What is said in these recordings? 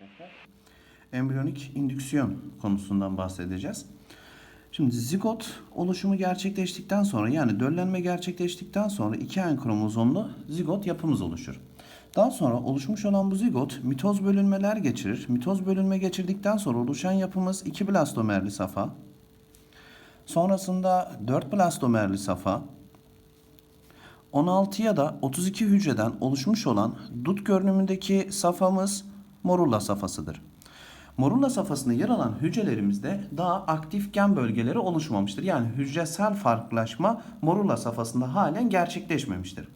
arkadaşlar. Embriyonik indüksiyon konusundan bahsedeceğiz. Şimdi zigot oluşumu gerçekleştikten sonra yani döllenme gerçekleştikten sonra iki en kromozomlu zigot yapımız oluşur. Daha sonra oluşmuş olan bu zigot mitoz bölünmeler geçirir. Mitoz bölünme geçirdikten sonra oluşan yapımız iki blastomerli safa. Sonrasında 4 blastomerli safa, 16 ya da 32 hücreden oluşmuş olan dut görünümündeki safhamız morulla safhasıdır. Morulla safhasında yer alan hücrelerimizde daha aktif gen bölgeleri oluşmamıştır. Yani hücresel farklılaşma morulla safhasında halen gerçekleşmemiştir.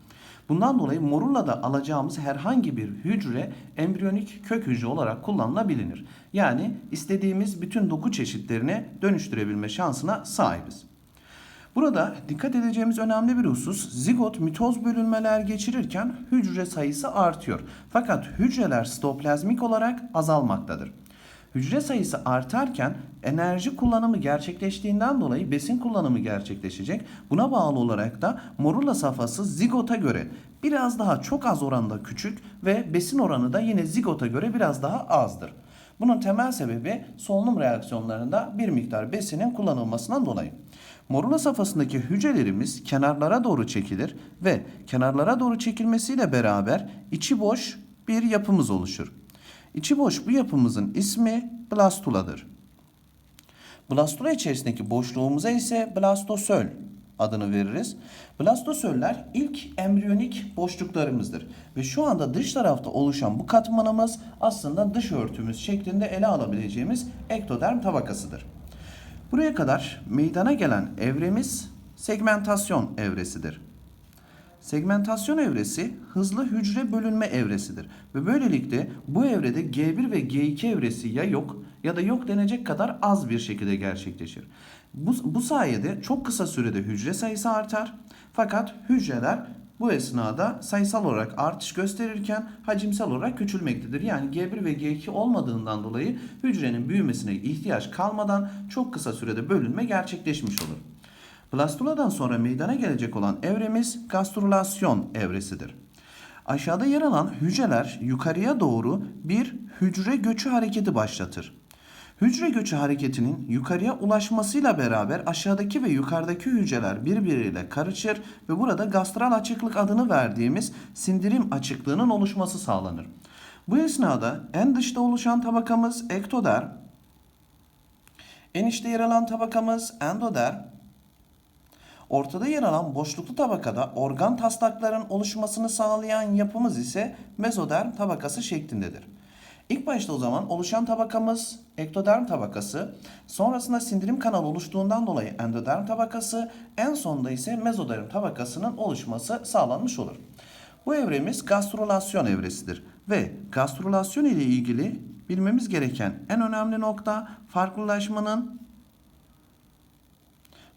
Bundan dolayı morullada alacağımız herhangi bir hücre embriyonik kök hücre olarak kullanılabilir. Yani istediğimiz bütün doku çeşitlerine dönüştürebilme şansına sahibiz. Burada dikkat edeceğimiz önemli bir husus zigot mitoz bölünmeler geçirirken hücre sayısı artıyor. Fakat hücreler sitoplazmik olarak azalmaktadır. Hücre sayısı artarken enerji kullanımı gerçekleştiğinden dolayı besin kullanımı gerçekleşecek. Buna bağlı olarak da morula safhası zigota göre biraz daha çok az oranda küçük ve besin oranı da yine zigota göre biraz daha azdır. Bunun temel sebebi solunum reaksiyonlarında bir miktar besinin kullanılmasından dolayı. Morula safhasındaki hücrelerimiz kenarlara doğru çekilir ve kenarlara doğru çekilmesiyle beraber içi boş bir yapımız oluşur. İçi boş bu yapımızın ismi blastuladır. Blastula içerisindeki boşluğumuza ise blastosöl adını veririz. Blastosöller ilk embriyonik boşluklarımızdır. Ve şu anda dış tarafta oluşan bu katmanımız aslında dış örtümüz şeklinde ele alabileceğimiz ektoderm tabakasıdır. Buraya kadar meydana gelen evremiz segmentasyon evresidir. Segmentasyon evresi hızlı hücre bölünme evresidir. Ve böylelikle bu evrede G1 ve G2 evresi ya yok ya da yok denecek kadar az bir şekilde gerçekleşir. Bu, bu sayede çok kısa sürede hücre sayısı artar. Fakat hücreler bu esnada sayısal olarak artış gösterirken hacimsel olarak küçülmektedir. Yani G1 ve G2 olmadığından dolayı hücrenin büyümesine ihtiyaç kalmadan çok kısa sürede bölünme gerçekleşmiş olur. Blastuladan sonra meydana gelecek olan evremiz gastrülasyon evresidir. Aşağıda yer alan hücreler yukarıya doğru bir hücre göçü hareketi başlatır. Hücre göçü hareketinin yukarıya ulaşmasıyla beraber aşağıdaki ve yukarıdaki hücreler birbiriyle karışır ve burada gastral açıklık adını verdiğimiz sindirim açıklığının oluşması sağlanır. Bu esnada en dışta oluşan tabakamız ektoderm, en içte yer alan tabakamız endoderm, Ortada yer alan boşluklu tabakada organ taslakların oluşmasını sağlayan yapımız ise mezoderm tabakası şeklindedir. İlk başta o zaman oluşan tabakamız ektoderm tabakası, sonrasında sindirim kanalı oluştuğundan dolayı endoderm tabakası, en sonunda ise mezoderm tabakasının oluşması sağlanmış olur. Bu evremiz gastrülasyon evresidir ve gastrülasyon ile ilgili bilmemiz gereken en önemli nokta farklılaşmanın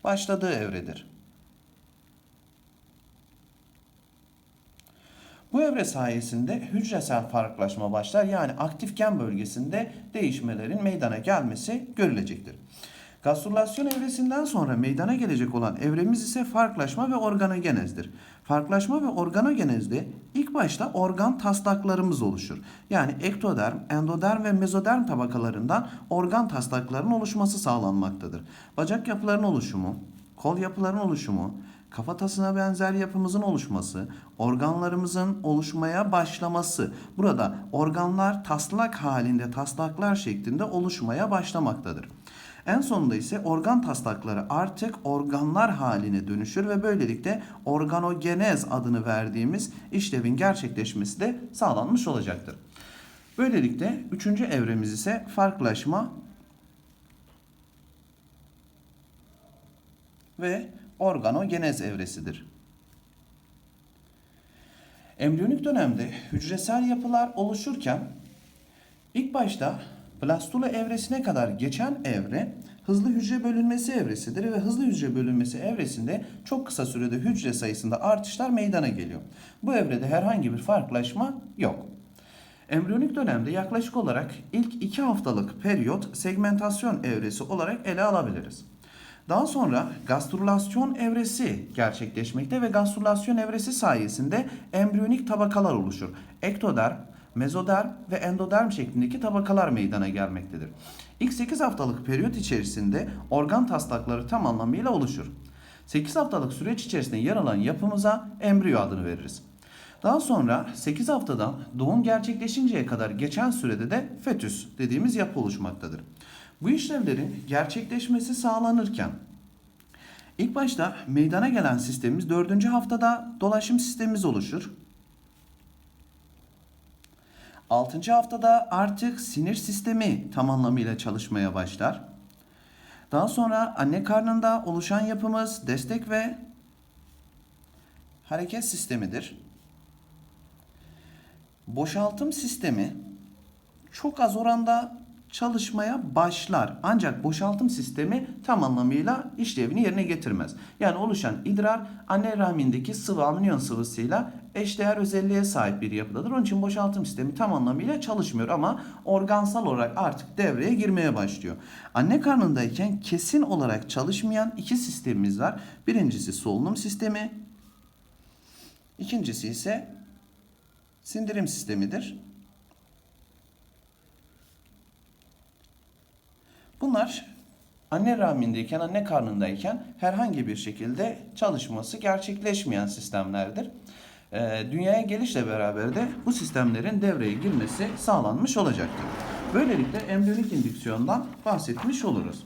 başladığı evredir. Bu evre sayesinde hücresel farklılaşma başlar. Yani aktif gen bölgesinde değişmelerin meydana gelmesi görülecektir. Gastrülasyon evresinden sonra meydana gelecek olan evremiz ise farklılaşma ve organogenezdir. Farklılaşma ve organogenezde ilk başta organ taslaklarımız oluşur. Yani ektoderm, endoderm ve mezoderm tabakalarından organ taslaklarının oluşması sağlanmaktadır. Bacak yapılarının oluşumu, kol yapılarının oluşumu, kafatasına benzer yapımızın oluşması, organlarımızın oluşmaya başlaması. Burada organlar taslak halinde, taslaklar şeklinde oluşmaya başlamaktadır. En sonunda ise organ taslakları artık organlar haline dönüşür ve böylelikle organogenez adını verdiğimiz işlevin gerçekleşmesi de sağlanmış olacaktır. Böylelikle üçüncü evremiz ise farklılaşma ve organogenez evresidir. Embriyonik dönemde hücresel yapılar oluşurken ilk başta blastula evresine kadar geçen evre hızlı hücre bölünmesi evresidir ve hızlı hücre bölünmesi evresinde çok kısa sürede hücre sayısında artışlar meydana geliyor. Bu evrede herhangi bir farklılaşma yok. Embriyonik dönemde yaklaşık olarak ilk 2 haftalık periyot segmentasyon evresi olarak ele alabiliriz. Daha sonra gastrülasyon evresi gerçekleşmekte ve gastrülasyon evresi sayesinde embriyonik tabakalar oluşur. Ektoderm, mezoderm ve endoderm şeklindeki tabakalar meydana gelmektedir. İlk 8 haftalık periyot içerisinde organ taslakları tam anlamıyla oluşur. 8 haftalık süreç içerisinde yer alan yapımıza embriyo adını veririz. Daha sonra 8 haftadan doğum gerçekleşinceye kadar geçen sürede de fetüs dediğimiz yapı oluşmaktadır. Bu işlemlerin gerçekleşmesi sağlanırken ilk başta meydana gelen sistemimiz 4. haftada dolaşım sistemimiz oluşur. 6. haftada artık sinir sistemi tam anlamıyla çalışmaya başlar. Daha sonra anne karnında oluşan yapımız destek ve hareket sistemidir. Boşaltım sistemi çok az oranda çalışmaya başlar. Ancak boşaltım sistemi tam anlamıyla işlevini yerine getirmez. Yani oluşan idrar anne rahmindeki sıvı amniyon sıvısıyla eşdeğer özelliğe sahip bir yapıdadır. Onun için boşaltım sistemi tam anlamıyla çalışmıyor ama organsal olarak artık devreye girmeye başlıyor. Anne karnındayken kesin olarak çalışmayan iki sistemimiz var. Birincisi solunum sistemi, ikincisi ise sindirim sistemidir. Bunlar anne rahmindeyken, anne karnındayken herhangi bir şekilde çalışması gerçekleşmeyen sistemlerdir. Ee, dünyaya gelişle beraber de bu sistemlerin devreye girmesi sağlanmış olacaktır. Böylelikle embriyonik indüksiyondan bahsetmiş oluruz.